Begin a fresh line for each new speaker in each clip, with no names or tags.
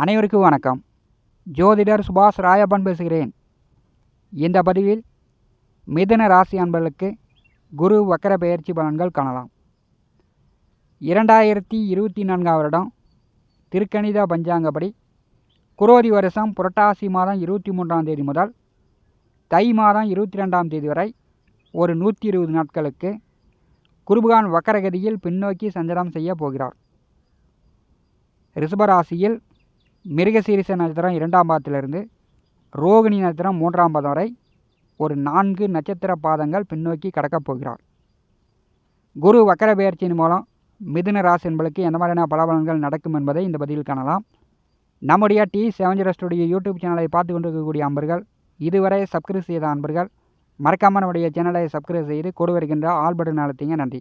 அனைவருக்கும் வணக்கம். ஜோதிடர் சுபாஷ் ராயப்பன் பேசுகிறேன். இந்த பதிவில் மிதன ராசி அன்பர்களுக்கு குரு வக்கர பெயர்ச்சி பலன்கள் காணலாம். இரண்டாயிரத்தி இருபத்தி நான்காம் வருடம் திருக்கணித பஞ்சாங்கப்படி குரோதி வருஷம் புரட்டாசி மாதம் இருபத்தி மூன்றாம் தேதி முதல் தை மாதம் இருபத்தி ரெண்டாம் தேதி வரை ஒரு நூற்றி இருபது நாட்களுக்கு குருபகான் வக்கரகதியில் பின்னோக்கி சஞ்சலம் செய்ய போகிறார். ரிஷபராசியில் மிருகசீரிச நட்சத்திரம் இரண்டாம் பாதத்திலிருந்து ரோகிணி நட்சத்திரம் மூன்றாம் பாதம் வரை ஒரு நான்கு நட்சத்திர பாதங்கள் பின்னோக்கி கடக்கப் போகிறார். குரு வக்கர பெயர்ச்சியின் மூலம் மிதுன ராசி என்பளுக்கு எந்த மாதிரியான பலபலன்கள் நடக்கும் என்பதை இந்த பதிவில் காணலாம். நம்முடைய டி செவன் ஸ்டுடியோ யூடியூப் சேனலை பார்த்து கொண்டிருக்கக்கூடிய அன்பர்கள் இதுவரை சப்ஸ்கிரைப் செய்த அன்பர்கள் மறக்காமல் நம்முடைய சேனலை சப்ஸ்கிரைப் செய்து கொடு வருகின்ற ஆல் நடத்திங்க நன்றி.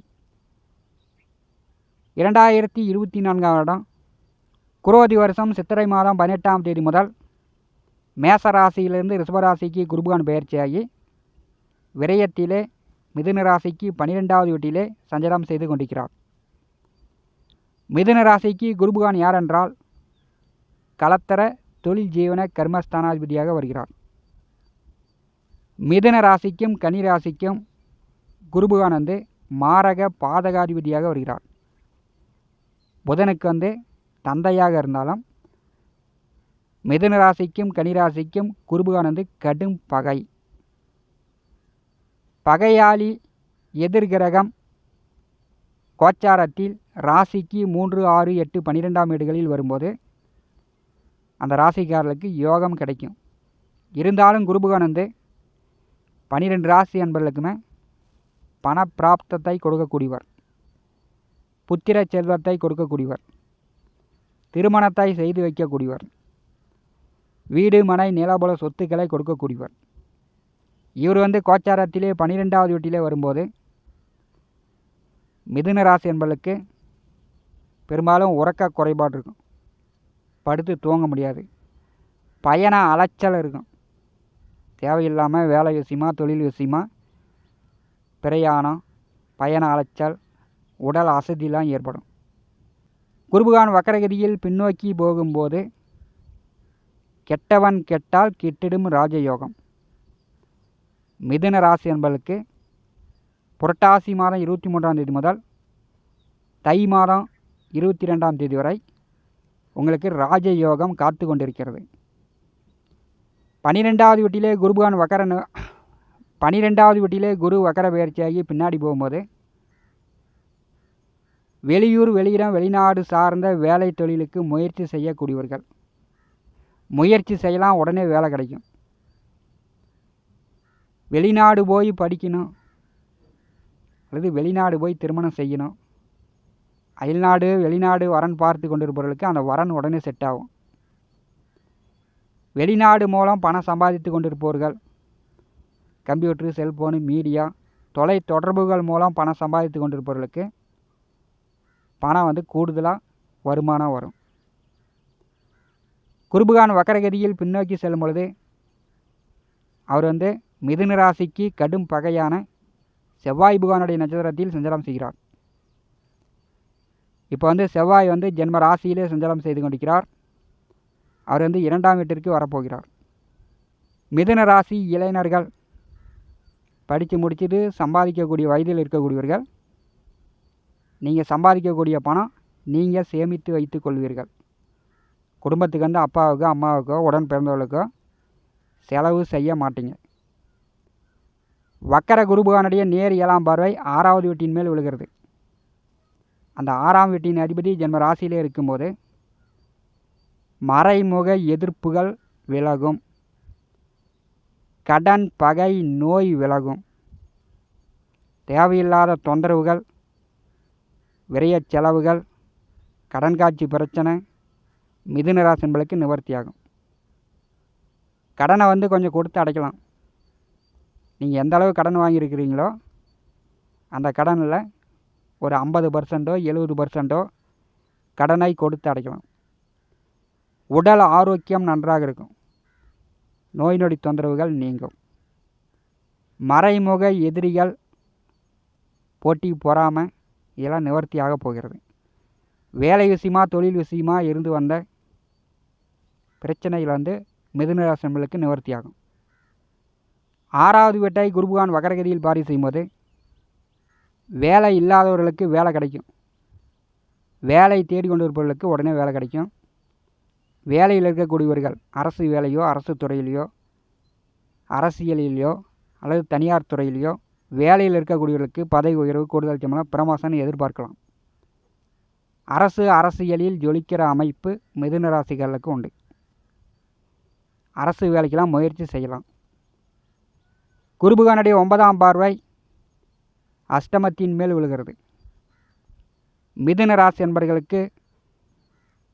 இரண்டாயிரத்தி இருபத்தி நான்காம் வருடம் குரோதி வருஷம் சித்திரை மாதம் பதினெட்டாம் தேதி முதல் மேச ராசியிலிருந்து ரிஷபராசிக்கு குருபகான் பெயர்ச்சியாகி விரயத்திலே மிதுன ராசிக்கு பன்னிரெண்டாவது வீட்டிலே சஞ்சாரம் செய்து கொண்டிருக்கிறார். மிதுன ராசிக்கு குருபகான் யாரென்றால் கலத்தர தொழில் ஜீவன கர்மஸ்தானாதிபதியாக வருகிறார். மிதுன ராசிக்கும் கன்னி ராசிக்கும் குருபகான் வந்து மாரக பாதகாதிபதியாக வருகிறார். புதனுக்கு வந்து தந்தையாக இருந்தாலும் மிதுன ராசிக்கும் கனிராசிக்கும் குருபகான் கடும் பகை. பகையாளி எதிர்கிரகம் கோச்சாரத்தில் ராசிக்கு மூன்று ஆறு எட்டு பன்னிரெண்டாம் வீடுகளில் வரும்போது அந்த ராசிக்காரர்களுக்கு யோகம் கிடைக்கும். இருந்தாலும் குருபுகானந்து பனிரெண்டு ராசி என்பவர்களுக்குமே பணப்பிராப்தத்தை கொடுக்கக்கூடியவர். புத்திர செல்வத்தை கொடுக்கக்கூடியவர். திருமணத்தை செய்து வைக்கக்கூடியவர். வீடு மனை நிலபல சொத்துக்களை கொடுக்கக்கூடியவர். இவர் வந்து கோச்சாரத்திலே பன்னிரெண்டாவது வீட்டிலே வரும்போது மிதுன ராசி என்பளுக்கு பெரும்பாலும் உறக்க குறைபாடு இருக்கும். படுத்து தூங்க முடியாது. பயண அலைச்சல் இருக்கும். தேவையில்லாமல் வேலை விஷயமா தொழில் விஷயமா பிரயாணம் பயண அலைச்சல் உடல் அசதிலாம் ஏற்படும். குருபகான் வக்கரகதியில் பின்னோக்கி போகும்போது கெட்டவன் கெட்டால் கெட்டிடும் ராஜயோகம். மிதுன ராசி என்பதற்கு புரட்டாசி மாதம் இருபத்தி மூன்றாம் தேதி முதல் தை மாதம் இருபத்தி ரெண்டாம் தேதி வரை உங்களுக்கு ராஜயோகம் காத்து கொண்டிருக்கிறது. பனிரெண்டாவது வீட்டிலே குருபகான் வக்கரன் பனிரெண்டாவது வீட்டிலே குரு வக்கர பயிற்சியாகி பின்னாடி போகும்போது வெளியூர் வெளியிடம் வெளிநாடு சார்ந்த வேலை தொழிலுக்கு முயற்சி செய்யக்கூடியவர்கள். முயற்சி செய்யலாம் உடனே வேலை கிடைக்கும். வெளிநாடு போய் படிக்கணும். அல்லது வெளிநாடு போய் திருமணம் செய்யணும். அயல்நாடு வெளிநாடு வரன் பார்த்து கொண்டிருப்பவர்களுக்கு அந்த வரன் உடனே செட் ஆகும். வெளிநாடு மூலம் பணம் சம்பாதித்து கொண்டிருப்பவர்கள் கம்ப்யூட்ரு செல்ஃபோனு மீடியா தொலை தொடர்புகள் மூலம் பணம் சம்பாதித்து கொண்டிருப்பவர்களுக்கு பணம் வந்து கூடுதலாக வருமானம் வரும். குருபுகான் வக்கரகதியில் பின்னோக்கி செல்லும் பொழுது அவர் வந்து மிதுன ராசிக்கு கடும் பகையான செவ்வாய் புகானுடைய நட்சத்திரத்தில் சஞ்சாரம் செய்கிறார். இப்போ வந்து செவ்வாய் வந்து ஜென்ம ராசியிலே சஞ்சாரம் செய்து கொண்டிருக்கிறார். அவர் வந்து இரண்டாம் வீட்டிற்கு வரப்போகிறார். மிதுன ராசி இளைஞர்கள் படித்து முடிச்சுட்டு சம்பாதிக்கக்கூடிய வயதில் இருக்கக்கூடியவர்கள் நீங்கள் சம்பாதிக்கக்கூடிய பணம் நீங்கள் சேமித்து வைத்து கொள்வீர்கள். குடும்பத்துக்கு வந்து அப்பாவுக்கோ அம்மாவுக்கோ உடன் பிறந்தவர்களுக்கோ செலவு செய்ய மாட்டீங்க. வக்கர குருபகானுடைய நேர் ஏழாம் பார்வை ஆறாவது வீட்டின் மேல் விழுகிறது. அந்த ஆறாம் வீட்டின் அதிபதி ஜென்ம ராசியிலே இருக்கும்போது மறைமுக எதிர்ப்புகள் விலகும். கடன் பகை நோய் விலகும். தேவையில்லாத தொந்தரவுகள் விரைய செலவுகள் கடன் காட்சி பிரச்சனை மிதுன ராசின்பளுக்கு நிவர்த்தியாகும். கடனை வந்து கொஞ்சம் கொடுத்து அடைக்கலாம். நீங்கள் எந்த அளவு கடன் வாங்கியிருக்கிறீங்களோ அந்த கடனில் ஒரு ஐம்பது பர்சன்ட்டோ எழுபது பர்சன்ட்டோ கடனை கொடுத்து அடைக்கலாம். உடல் ஆரோக்கியம் நன்றாக இருக்கும். நோய் நொடி தொந்தரவுகள் நீங்கும். மறைமுக எதிரிகள் போட்டி பொறாமல் இதெல்லாம் நிவர்த்தியாக போகிறது. வேலை விஷயமா தொழில் விஷயமா இருந்து வந்த பிரச்சனைகள் வந்து மிதுன நிவர்த்தியாகும். ஆறாவது வீட்டை குருபகான் வகரகதியில் பாரி செய்யும்போது வேலை இல்லாதவர்களுக்கு வேலை கிடைக்கும். வேலை தேடி கொண்டு இருப்பவர்களுக்கு உடனே வேலை கிடைக்கும். வேலையில் இருக்கக்கூடியவர்கள் அரசு வேலையோ அரசு துறையிலையோ அரசியலிலையோ அல்லது தனியார் துறையிலையோ வேலையில் இருக்கக்கூடியவர்களுக்கு பதவி உயர்வு கூடுதல் சம்பளம் பிரமோஷன் எதிர்பார்க்கலாம். அரசு அரசியலில் ஜொலிக்கிற அமைப்பு மிதுன ராசிகளுக்கு உண்டு. அரசு வேலைக்கெல்லாம் முயற்சி செய்யலாம். குருபுகானுடைய ஒன்பதாம் பார்வை அஷ்டமத்தின் மேல் விழுகிறது. மிதுன ராசி என்பர்களுக்கு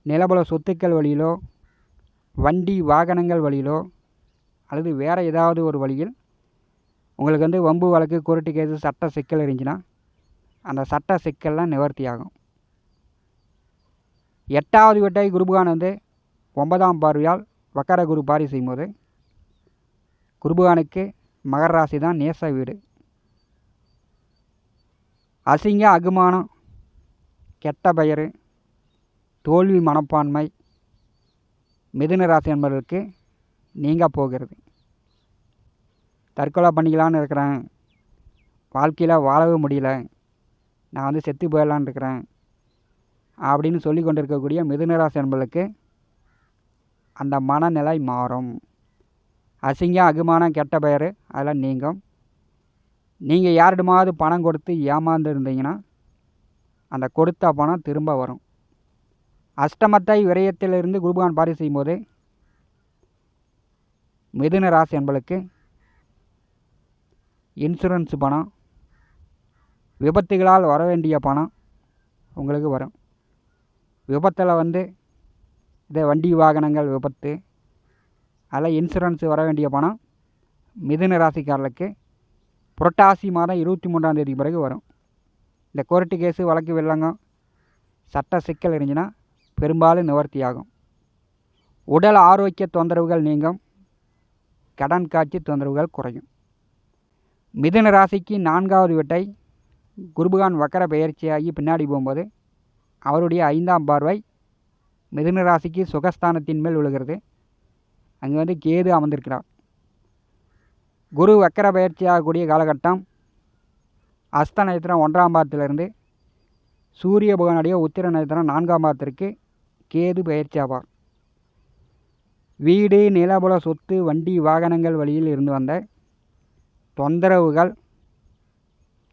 நிலபல சொத்துக்கள் வழியிலோ வண்டி வாகனங்கள் வழியிலோ அல்லது வேறு ஏதாவது ஒரு வழியில் உங்களுக்கு வந்து வம்பு வழக்கு குருட்டு கேது சட்ட சிக்கல் இருந்துச்சுன்னா அந்த சட்ட சிக்கல்லாம் நிவர்த்தி ஆகும் எட்டாவது வீட்டை குருபகான் வந்து ஒன்பதாம் பார்வையால் வக்கர குரு பாரி செய்யும்போது குருபகானுக்கு மகர ராசி தான் நேச வீடு. அசிங்க அகுமானம் கெட்ட பெயர் தோல்வி மனப்பான்மை மிதுன ராசி என்பதற்கு நீங்க போகிறது. தற்கொலை பண்ணிக்கலான்னு இருக்கிறேன். வாழ்க்கையில் வாழவே முடியல. நான் வந்து செத்து போயிடலான்னு இருக்கிறேன். அப்படின்னு சொல்லி கொண்டு இருக்கக்கூடிய என்பளுக்கு அந்த மனநிலை மாறும். அசிங்கம் அகுமானம் கெட்ட பெயர் அதெல்லாம் நீங்கும். நீங்கள் யாரிடமாவது பணம் கொடுத்து ஏமாந்து இருந்தீங்கன்னா அந்த கொடுத்த பணம் திரும்ப வரும். அஷ்டமத்தை விரயத்திலிருந்து குருபகான் பாரி செய்யும்போது மிதுன ராசி என்பளுக்கு இன்சூரன்ஸ் பணம் விபத்துகளால் வர வேண்டிய பணம் உங்களுக்கு வரும். விபத்தில் வந்து இந்த வண்டி வாகனங்கள் விபத்து அதில் இன்சூரன்ஸு வர வேண்டிய பணம் மிதுன ராசிக்காரர்களுக்கு புரட்டாசி மாதம் இருபத்தி மூன்றாம் தேதி பிறகு வரும். இந்த கோர்ட்டு கேஸு வழக்கு வெள்ளங்கம் சட்ட சிக்கல் இருந்துச்சுன்னா பெரும்பாலும் நிவர்த்தி ஆகும் உடல் ஆரோக்கிய தொந்தரவுகள் நீங்கும் கடன் காட்சி தொந்தரவுகள் குறையும். மிதுன ராசிக்கு நான்காவது வீட்டை குருபகான் வக்கர பெயர்ச்சியாகி பின்னாடி போகும்போது அவருடைய ஐந்தாம் பார்வை மிதுன ராசிக்கு சுகஸ்தானத்தின் மேல் விழுகிறது. அங்கே வந்து கேது அமர்ந்திருக்கிறார். குரு வக்கர பயிற்சி ஆகக்கூடிய காலகட்டம் அஸ்த நட்சத்திரம் ஒன்றாம் பாதத்திலிருந்து சூரிய பகவானுடைய உத்திர நட்சத்திரம் நான்காம் பாதத்திற்கு கேது பயிற்சி ஆவார் வீடு நிலபுல சொத்து வண்டி வாகனங்கள் வழியில் இருந்து வந்த தொந்தரவுகள்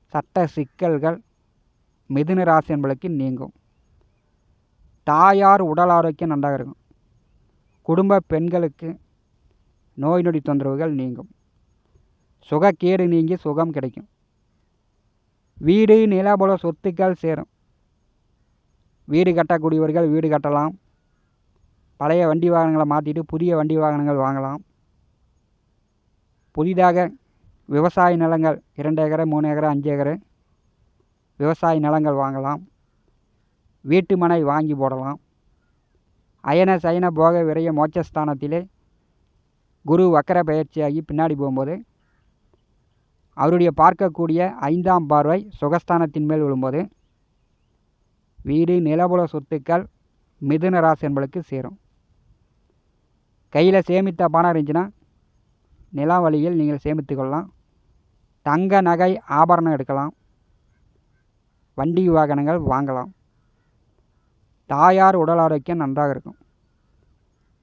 சட்ட சிக்கல்கள் மிதுன ராசி என்பதற்கு நீங்கும். தாயார் உடல் ஆரோக்கியம் நன்றாக இருக்கும். குடும்ப பெண்களுக்கு நோய் நொடி தொந்தரவுகள் நீங்கும். சுகக்கேடு நீங்கி சுகம் கிடைக்கும். வீடு நிலபுல சொத்துக்கள் சேரும். வீடு கட்டக்கூடியவர்கள் வீடு கட்டலாம். பழைய வண்டி வாகனங்களை மாற்றிட்டு புதிய வண்டி வாகனங்கள் வாங்கலாம். புதிதாக விவசாய நிலங்கள் இரண்டு ஏக்கரு மூணு ஏக்கரு அஞ்சு ஏக்கரு. விவசாய நிலங்கள் வாங்கலாம். வீட்டு மனை வாங்கி போடலாம். அயன சயன போக விரைய மோட்சஸ்தானத்திலே குரு வக்கர பயிற்சியாகி பின்னாடி போகும்போது அவருடைய பார்க்கக்கூடிய ஐந்தாம் பார்வை சுகஸ்தானத்தின் மேல் விழும்போது வீடு நிலபுல சொத்துக்கள் மிதுன ராசி என்பளுக்கு சேரும். கையில் சேமித்த பணம் இருந்துச்சுன்னா நிலா வழியில் நீங்கள் சேமித்து கொள்ளலாம். தங்க நகை ஆபரணம் எடுக்கலாம். வண்டி வாகனங்கள் வாங்கலாம். தாயார் உடல் ஆரோக்கியம் நன்றாக இருக்கும்.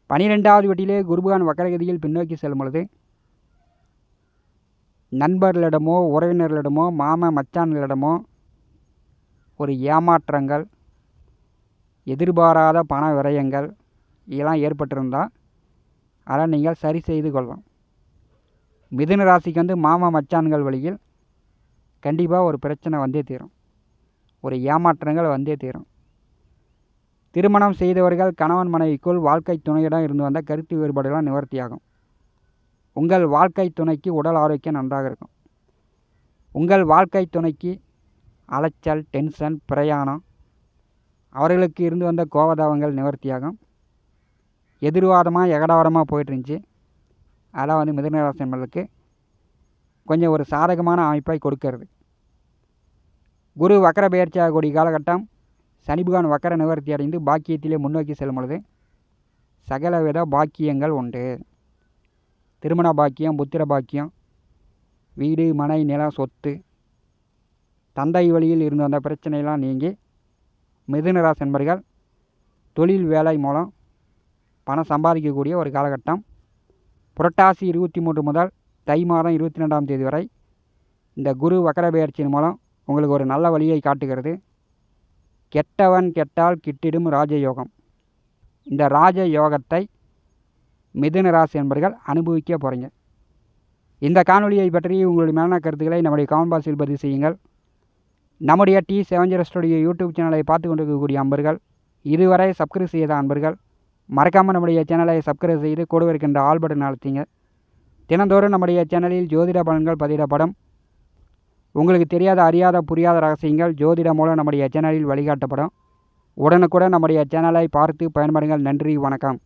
பனிரெண்டாவது வீட்டிலே குருபகான் வக்கரகதியில் பின்னோக்கி செல்லும் பொழுது நண்பர்களிடமோ உறவினர்களிடமோ மாம மச்சான்களிடமோ ஒரு ஏமாற்றங்கள் எதிர்பாராத பண விரயங்கள் இதெல்லாம் ஏற்பட்டிருந்தால் அதை நீங்கள் சரி செய்து கொள்ளலாம். மிதுன ராசிக்கு வந்து மாமா மச்சான்கள் வழியில் கண்டிப்பாக ஒரு பிரச்சனை வந்தே தீரும். ஒரு ஏமாற்றங்கள் வந்தே தீரும். திருமணம் செய்தவர்கள் கணவன் மனைவிக்குள் வாழ்க்கை துணையிடம் இருந்து வந்த கருத்து வேறுபாடுகளாம் நிவர்த்தியாகும். உங்கள் வாழ்க்கை துணைக்கு உடல் ஆரோக்கியம் நன்றாக இருக்கும். உங்கள் வாழ்க்கை துணைக்கு அலைச்சல் டென்ஷன் பிரயாணம் அவர்களுக்கு இருந்து வந்த கோபதாபங்கள் நிவர்த்தியாகும். எதிர்வாதமாக எகடாவரமாக போயிட்டு இருந்துச்சு. அதெல்லாம் வந்து மிதனராசி கொஞ்சம் ஒரு சாதகமான அமைப்பை கொடுக்கறது. குரு வக்கர பெயர்ச்சி கூடிய காலகட்டம் சனிபுகான் வக்கர நிவர்த்தி அடைந்து பாக்கியத்திலே முன்னோக்கி செல்லும் பொழுது சகலவித பாக்கியங்கள் உண்டு. திருமண பாக்கியம் புத்திர பாக்கியம் வீடு மனை நிலம் சொத்து தந்தை வழியில் இருந்து வந்த பிரச்சனையெல்லாம் நீங்கி மிதுனராசி என்பர்கள் தொழில் வேலை மூலம் பணம் சம்பாதிக்கக்கூடிய ஒரு காலகட்டம். புரட்டாசி இருபத்தி மூன்று முதல் தை மாதம் இருபத்தி ரெண்டாம் தேதி வரை இந்த குரு வக்கரபெயர்ச்சியின் மூலம் உங்களுக்கு ஒரு நல்ல வழியை காட்டுகிறது. கெட்டவன் கெட்டால் கிட்டிடும் ராஜயோகம். இந்த ராஜ யோகத்தை மிதுன ராசி என்பர்கள் அனுபவிக்க போகிறீங்க இந்த காணொலியை பற்றி உங்களுடைய மேலான கருத்துக்களை நம்முடைய கமெண்ட் பாக்ஸில் பதிவு செய்யுங்கள். நம்முடைய T seven zero studio YouTube சேனலை பார்த்து கொண்டிருக்கக்கூடிய அன்பர்கள் இதுவரை சப்ஸ்கிரைப் செய்த அன்பர்கள் மறக்காமல் நம்முடைய சேனலை சப்ஸ்கிரைப் செய்து கூட இருக்கின்ற ஆல் பட்டன் அழுத்திங்க. தினந்தோறும் நம்முடைய சேனலில் ஜோதிட பலன்கள் பதிவிடப்படும். உங்களுக்கு தெரியாத அறியாத புரியாத ரகசியங்கள் ஜோதிடம் மூலம் நம்முடைய சேனலில் வழிகாட்டப்படும். உடனுக்குடன் நம்முடைய சேனலை பார்த்து பயன்படுங்கள். நன்றி வணக்கம்.